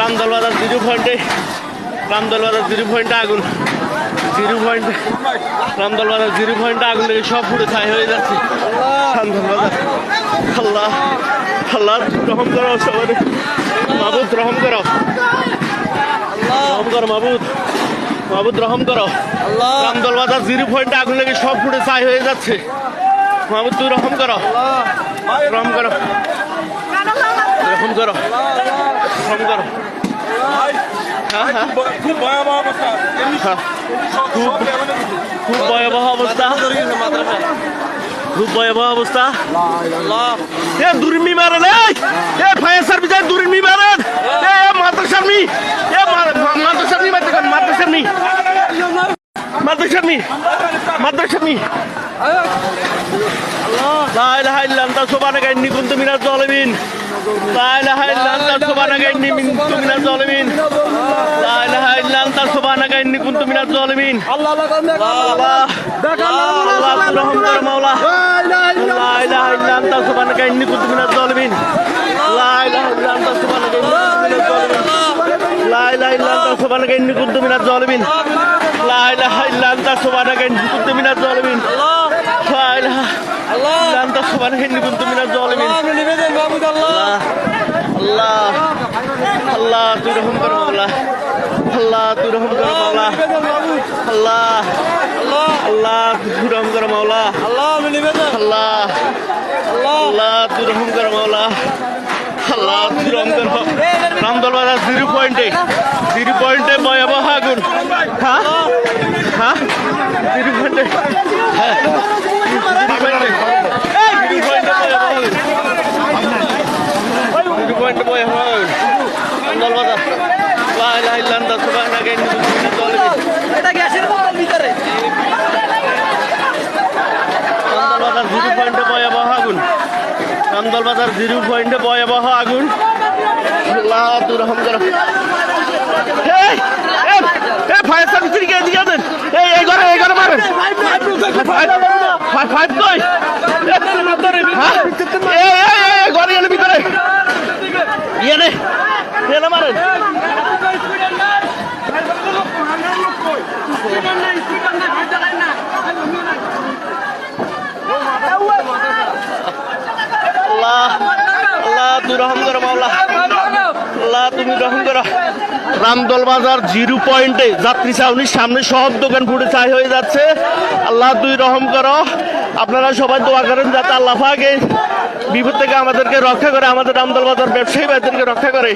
রামদল বাজার জিরো পয়েন্টে রামদল বাজার জিরো পয়েন্টে আগুন, জিরো পয়েন্টে রামদল বাজার জিরো পয়েন্টে আগুন লেগে সব পুরো ছাই হয়ে যাচ্ছে। রামদল বাজার আল্লাহ আল্লাহ, রহম করো সবাই মাহবুদ রহম করো। রহম করো মাহবুদ মাহবুদ রহম করো। রামদল বাজার জিরো পয়েন্টে আগুন লেগে সব পুরো ছাই হয়ে যাচ্ছে। মাহবুদ তুই রহম করো। রহম করো। রহম করো। হ্যাঁ হ্যাঁ খুব ভয়াবহ অবস্থা হ্যাঁ। খুব ভয়াবহ অবস্থা খুব ভয়াবহ অবস্থা এ দুর্মি মারেন এ ফায়ার সার্ভিসের দুর্মি মারেন এ মাদ্রাসার মি এ মাদ্রাসার মি মাদ্রাসার মি মাদ্রাসার মি মাদ্রাসার মি লা ইলাহা ইল্লা আনতা সুবহানাকা ইন্নী কুনতু মিনাজ জালিমিন লা ইলাহা ইল্লা আনতা সুবহানাকা ইন্নী কুনতু মিনাজ জালিমিন লা ইলাহা ইল্লা আনতা সুবহানাকা ইন্নী কুনতু মিনাজ জালিমিন আল্লাহ কর মাওলা। ইলাহা ইল্লা আনতা সুবহানাকা ইন্নী কুনতু মিনাজ জালিমিন আল্লাহ আল্লাহ। আল্লাহ তুই রহম কর মাওলা। আল্লাহ তুই রহম কর মাওলা। আল্লাহ আল্লাহ। তুই রহম কর মাওলা। আল্লাহ আল্লাহ তুই রহম কর মাওলা। আল্লাহ তুই রহম কর রামদল বাজার জিরো পয়েন্টে জিরো পয়েন্টে ভয়াবহ আগুন। হ্যাঁ? হ্যাঁ? জিরো পয়েন্টে হ্যাঁ জিরো পয়েন্টে জিরো পয়েন্টে ভয়াবহ আগুন জিরো পয়েন্টে ভয়াবহ আগুন রামদল বাজার লা ইলাহা ইল্লা আনতা সুবহানাকা ইন্নী কুনতু মিনাজ জালিমিন এটা গ্যাসের ভিতরে রামদল জিরো পয়েন্টে ভয়াবহ আগুন। রামদল জিরো পয়েন্টে ভিতরে ইয়ে নে মারেন আল্লাহ তুই রহম কর মাওলা। তুমি যখন করো। রামদল বাজার জিরো পয়েন্টে যাত্রী ছাউনির সামনে সব দোকান ফুটে ছাই হয়ে যাচ্ছে। আল্লাহ তুই রহম করো। আপনারা সবাই দোয়া করেন যাতে আল্লাহ পাকে। বিপদ থেকে আমাদেরকে রক্ষা করে, আমাদের রামদল বাজার ব্যবসায়ী ভাইদেরকে রক্ষা করে।